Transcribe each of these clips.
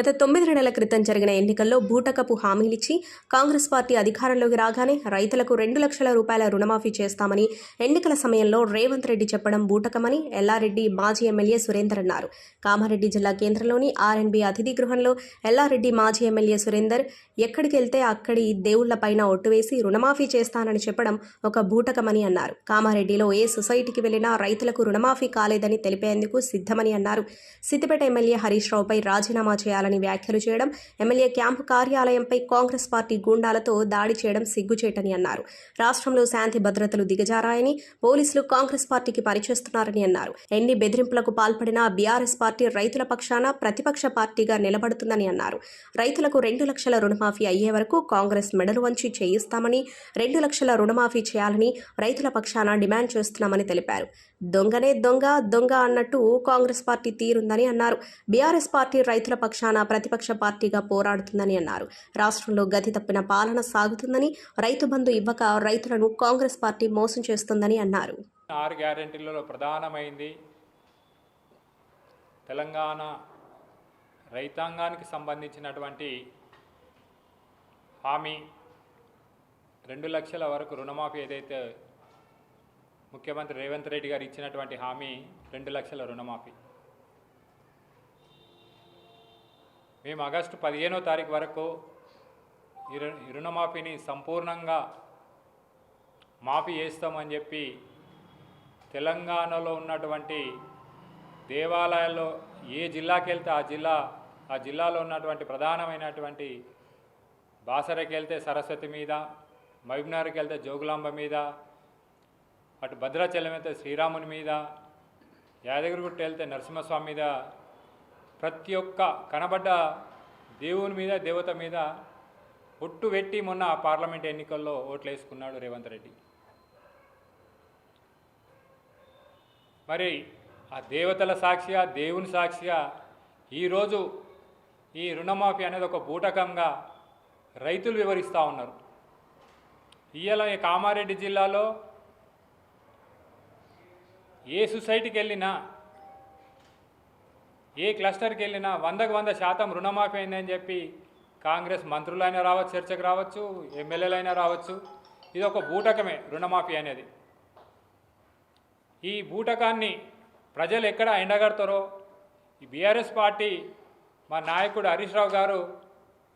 గత తొమ్మిది నెలల క్రితం జరిగిన ఎన్నికల్లో బూటకపు హామీలిచ్చి కాంగ్రెస్ పార్టీ అధికారంలోకి రాగానే రైతులకు రెండు లక్షల రూపాయల రుణమాఫీ చేస్తామని ఎన్నికల సమయంలో రేవంత్ రెడ్డి చెప్పడం బూటకమని ఎల్లారెడ్డి మాజీ ఎమ్మెల్యే సురేందర్ అన్నారు. కామారెడ్డి జిల్లా కేంద్రంలోని ఆర్ఎన్బి అతిథి గృహంలో ఎల్లారెడ్డి మాజీ ఎమ్మెల్యే సురేందర్ ఎక్కడికి వెళ్తే అక్కడి దేవుళ్ళపైన ఒట్టు వేసి రుణమాఫీ చేస్తానని చెప్పడం ఒక బూటకమని అన్నారు. కామారెడ్డిలో ఏ సొసైటీకి వెళ్ళినా రైతులకు రుణమాఫీ కాలేదని తెలిపేందుకు సిద్ధమని అన్నారు. సిద్దిపేట ఎమ్మెల్యే హరీష్ రావుపై రాజీనామా చేయాలని వ్యాఖ్యలు చేయడం ఎమ్మెల్యే క్యాంపు కార్యాలయంపై కాంగ్రెస్ పార్టీ గూండాలతో దాడి చేయడం సిగ్గుచేటని అన్నారు. రాష్ట్రంలో శాంతి భద్రతలు దిగజారాయని పోలీసులు కాంగ్రెస్ పార్టీకి పనిచేస్తున్నారని అన్నారు. ఎన్ని బెదిరింపులకు పాల్పడినా బీఆర్ఎస్ పార్టీ రైతుల పక్షాన ప్రతిపక్ష పార్టీగా నిలబడుతుందని అన్నారు. రైతులకు రెండు లక్షల రుణమాఫీ అయ్యే వరకు కాంగ్రెస్ మెడలు వంచి చేయిస్తామని రెండు లక్షల రుణమాఫీ చేయాలని రైతుల పక్షాన డిమాండ్ చేస్తున్నామని తెలిపారు. దొంగనే దొంగ దొంగ అన్నట్టు కాంగ్రెస్ పార్టీ తీరుందని అన్నారు. బీఆర్ఎస్ పార్టీ రైతుల పక్షాన ప్రతిపక్ష పార్టీగా పోరాడుతుందని అన్నారు. రాష్ట్రంలో గతి తప్పిన పాలన సాగుతుందని రైతు బంధు ఇవ్వక రైతులను కాంగ్రెస్ పార్టీ మోసం చేస్తుందని అన్నారు. ఆరు గ్యారెంటీలలో ప్రధానమైంది తెలంగాణ రైతాంగానికి సంబంధించినటువంటి హామీ రెండు లక్షల వరకు రుణమాఫీ ఏదైతే ముఖ్యమంత్రి రేవంత్ రెడ్డి గారు ఇచ్చినటువంటి హామీ రెండు లక్షల రుణమాఫీ. మేము ఆగస్టు పదిహేనో తారీఖు వరకు రుణమాఫీని సంపూర్ణంగా మాఫీ చేస్తామని చెప్పి తెలంగాణలో ఉన్నటువంటి దేవాలయాల్లో ఏ జిల్లాకి వెళ్తే ఆ జిల్లా ఆ జిల్లాలో ఉన్నటువంటి ప్రధానమైనటువంటి బాసరకి వెళ్తే సరస్వతి మీద మహబూబ్నగర్కి వెళ్తే జోగులాంబ మీద అటు భద్రాచలం వెళ్తే శ్రీరాముని మీద యాదగిరిగుట్ట వెళ్తే నరసింహస్వామి మీద ప్రతి ఒక్క కనబడ్డ దేవుని మీద దేవత మీద ఒట్టు పెట్టి మొన్న పార్లమెంట్ ఎన్నికల్లో ఓట్లు వేసుకున్నాడు రేవంత్ రెడ్డి. మరి ఆ దేవతల సాక్షిగా దేవుని సాక్షిగా ఈరోజు ఈ రుణమాఫీ అనేది ఒక బూటకంగా రైతులు వివరిస్తూ ఉన్నారు. ఇవాళ కామారెడ్డి జిల్లాలో ఏ సొసైటీకి వెళ్ళినా ఏ క్లస్టర్కి వెళ్ళినా వందకు వంద శాతం రుణమాఫీ అయిందని చెప్పి కాంగ్రెస్ మంత్రులైనా రావచ్చు చర్చకు రావచ్చు ఎమ్మెల్యేలైనా రావచ్చు. ఇది ఒక బూటకమే రుణమాఫీ అనేది. ఈ బూటకాన్ని ప్రజలు ఎక్కడ ఎండగడతారో ఈ బీఆర్ఎస్ పార్టీ మా నాయకుడు హరీష్ రావు గారు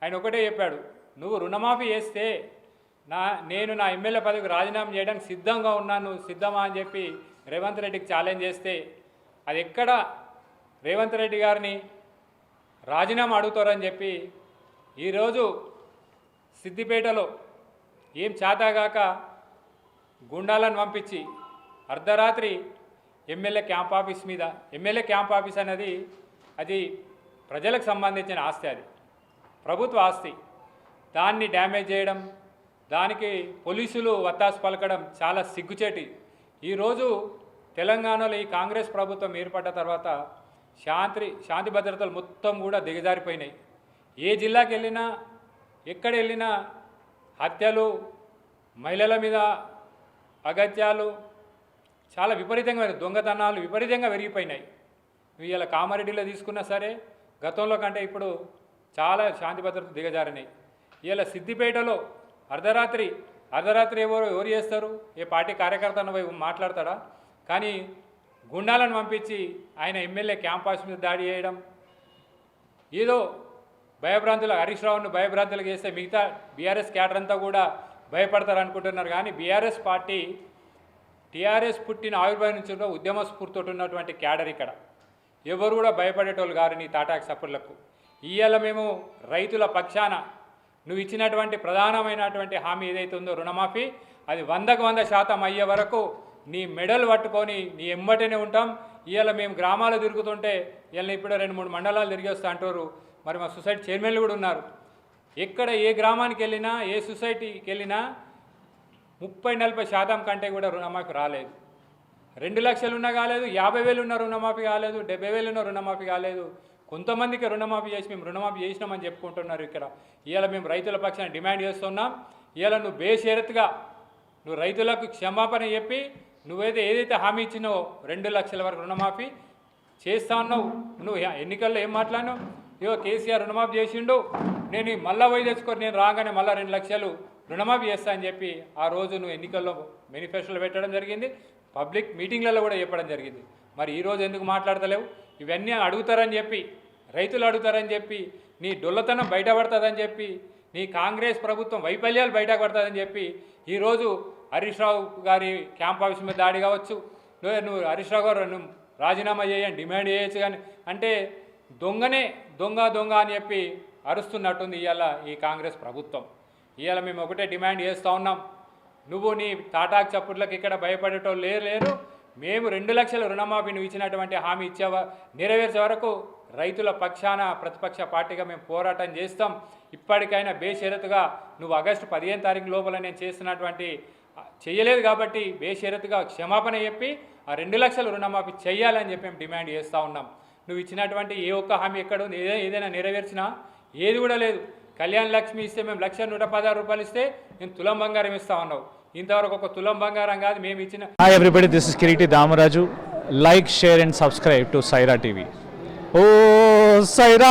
ఆయన ఒకటే చెప్పాడు నువ్వు రుణమాఫీ చేస్తే నా నేను నా ఎమ్మెల్యే పదవికి రాజీనామా చేయడానికి సిద్ధంగా ఉన్నాను సిద్ధమా? అని చెప్పి రేవంత్ రెడ్డికి ఛాలెంజ్ చేస్తే అది ఎక్కడ రేవంత్ రెడ్డి గారిని రాజీనామా అడుగుతారని చెప్పి ఈరోజు సిద్దిపేటలో ఏం చేతగాక గుండాలను పంపించి అర్ధరాత్రి ఎమ్మెల్యే క్యాంప్ ఆఫీస్ మీద ఎమ్మెల్యే క్యాంప్ ఆఫీస్ అనేది అది ప్రజలకు సంబంధించిన ఆస్తి అది. ప్రభుత్వ ఆస్తి. దాన్ని డ్యామేజ్ చేయడం దానికి పోలీసులు వత్తాసు పలకడం చాలా సిగ్గుచేటి. ఈరోజు తెలంగాణలో ఈ కాంగ్రెస్ ప్రభుత్వం ఏర్పడ్డ తర్వాత శాంతి శాంతి భద్రతలు మొత్తం కూడా దిగజారిపోయినాయి. ఏ జిల్లాకి వెళ్ళినా ఎక్కడ వెళ్ళినా హత్యలు మహిళల మీద అగత్యాలు చాలా విపరీతంగా దొంగతనాలు విపరీతంగా పెరిగిపోయినాయి. ఇవాళ కామారెడ్డిలో తీసుకున్నా సరే గతంలో కంటే ఇప్పుడు చాలా శాంతి భద్రత దిగజారినాయి. ఇవాళ సిద్దిపేటలో అర్ధరాత్రి అర్ధరాత్రి ఎవరు ఎవరు చేస్తారు? ఏ పార్టీ కార్యకర్తను పోయి మాట్లాడతాడా? కానీ గుండాలను పంపించి ఆయన ఎమ్మెల్యే క్యాంపస్ మీద దాడి చేయడం. ఏదో భయభ్రాంతులు హరీష్ రావును భయభ్రాంతులకు చేస్తే మిగతా బీఆర్ఎస్ క్యాడర్ అంతా కూడా భయపడతారు అనుకుంటున్నారు కానీ బీఆర్ఎస్ పార్టీ టీఆర్ఎస్ పుట్టిన ఆవిర్భావం నుంచి ఉద్యమ స్ఫూర్తితో ఉన్నటువంటి క్యాడర్ ఇక్కడ. ఎవరు కూడా భయపడేటోళ్ళు గారు నీ తాటాకు సపోర్ట్లకు ఇవాళ మేము రైతుల పక్షాన నువ్వు ఇచ్చినటువంటి ప్రధానమైనటువంటి హామీ ఏదైతే ఉందో రుణమాఫీ అది వందకు వంద శాతం అయ్యే వరకు నీ మెడలు పట్టుకొని నీ ఎమ్మటనే ఉంటాం. ఇవాళ మేము గ్రామాలు తిరుగుతుంటే ఇవాళ ఇప్పుడు రెండు మూడు మండలాలు తిరిగి వస్తా అంటారు. మరి మా సొసైటీ చైర్మన్లు కూడా ఉన్నారు. ఎక్కడ ఏ గ్రామానికి వెళ్ళినా ఏ సొసైటీకి వెళ్ళినా ముప్పై నలభై శాతం కంటే కూడా రుణమాఫీ రాలేదు. రెండు లక్షలు ఉన్నా కాలేదు యాభై వేలు ఉన్న రుణమాఫీ కాలేదు డెబ్బై వేలు ఉన్న రుణమాఫీ కాలేదు. కొంతమందికి రుణమాఫీ చేసి మేము రుణమాఫీ చేసినామని చెప్పుకుంటున్నారు ఇక్కడ. ఇవాళ మేము రైతుల పక్షాన డిమాండ్ చేస్తున్నాం. ఇవాళ నువ్వు బేషరత్గా నువ్వు రైతులకు క్షమాపణ చెప్పి నువ్వైతే ఏదైతే హామీ ఇచ్చినావో రెండు లక్షల వరకు రుణమాఫీ చేస్తా ఉన్నావు నువ్వు ఎన్నికల్లో ఏం మాట్లాడినావు? ఇగో కేసీఆర్ రుణమాఫీ చేసిండు. నేను మళ్ళా పోయి తెచ్చుకొని నేను రాగానే మళ్ళీ రెండు లక్షలు రుణమాఫీ చేస్తా అని చెప్పి ఆ రోజు నువ్వు ఎన్నికల్లో మేనిఫెస్టోలో పెట్టడం జరిగింది. పబ్లిక్ మీటింగ్లలో కూడా చెప్పడం జరిగింది. మరి ఈరోజు ఎందుకు మాట్లాడతలేవు? ఇవన్నీ అడుగుతారని చెప్పి రైతులు అడుగుతారని చెప్పి నీ డొల్లతనం బయటపడుతుందని చెప్పి నీ కాంగ్రెస్ ప్రభుత్వం వైఫల్యాలు బయటపడుతుందని చెప్పి ఈరోజు హరీష్ రావు గారి క్యాంప్ ఆఫీస్ మీద దాడి కావచ్చు. నువ్వు నువ్వు హరీష్ రావు గారు నువ్వు రాజీనామా చేయని డిమాండ్ చేయొచ్చు కానీ అంటే దొంగనే దొంగ దొంగ అని చెప్పి అరుస్తున్నట్టుంది ఇవాళ ఈ కాంగ్రెస్ ప్రభుత్వం. ఇవాళ మేము ఒకటే డిమాండ్ చేస్తూ ఉన్నాం. నువ్వు నీ తాటాకు చప్పుట్లకు ఇక్కడ భయపడేటోళ్ళు లేరు లేరు. మేము రెండు లక్షల రుణమాఫీ నువ్వు ఇచ్చినటువంటి హామీ ఇచ్చే నెరవేర్చే వరకు రైతుల పక్షాన ప్రతిపక్ష పార్టీగా మేము పోరాటం చేస్తాం. ఇప్పటికైనా బేషరతుగా నువ్వు ఆగస్టు పదిహేను తారీఖు లోపల నేను చేస్తున్నటువంటి చేయలేదు కాబట్టి బేషరతుగా క్షమాపణ చెప్పి ఆ రెండు లక్షల రుణమాఫీ చేయాలని చెప్పి మేము డిమాండ్ చేస్తూ ఉన్నాం. నువ్వు ఇచ్చినటువంటి ఏ ఒక్క హామీ ఎక్కడ ఉంది ఏదైనా ఏదైనా నెరవేర్చినా ఏది కూడా లేదు. కళ్యాణ్ లక్ష్మి ఇస్తే మేము లక్ష నూట పదహారు రూపాయలు ఇస్తే నేను తులం బంగారం ఇస్తా ఉన్నావు ఇంతవరకు ఒక తులం బంగారం కాదు మేము ఇచ్చిన hi everybody this is Kireeti Damaraju like share and subscribe to Saira TV oh Sye Raa